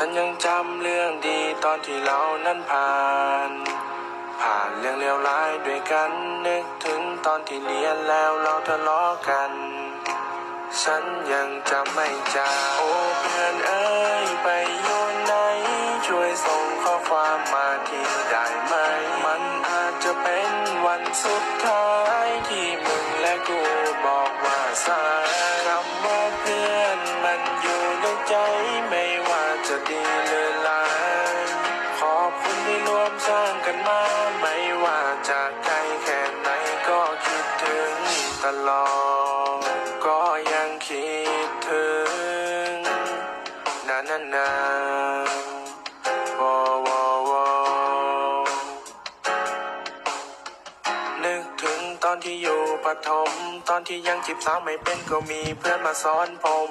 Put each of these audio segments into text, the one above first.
ฉันยังจำเรื่องดีตอนที่เรานั้นผ่าน ผ่านเรื่องเลวร้ายด้วยกันนึกถึงตอนที่เรียนแล้วเราทะเลาะกัน ฉันยังจำไม่จางโอ้เพื่อนเอ้ยไปอยู่ไหนช่วยส่งข้อความมาทีได้ไหม มันอาจจะเป็นวันสุดท้ายที่มึงและกูบอกว่าสายานานาวอวอวนึกถึงตอนที่อยู่ปฐม ตอนที่ยังจีบสาวไม่เป็นก็มีเพื่อนมาสอนผม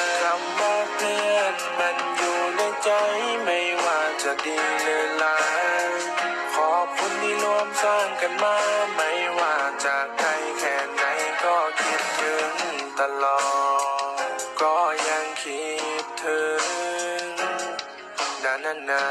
ย ดีหรือร้ายขอบคุณที่ร่วมสร้างกันมา ไม่ว่าจากไกลแค่ไหนก็คิดถึงตลอด ก็ยังคิดถึงนานานา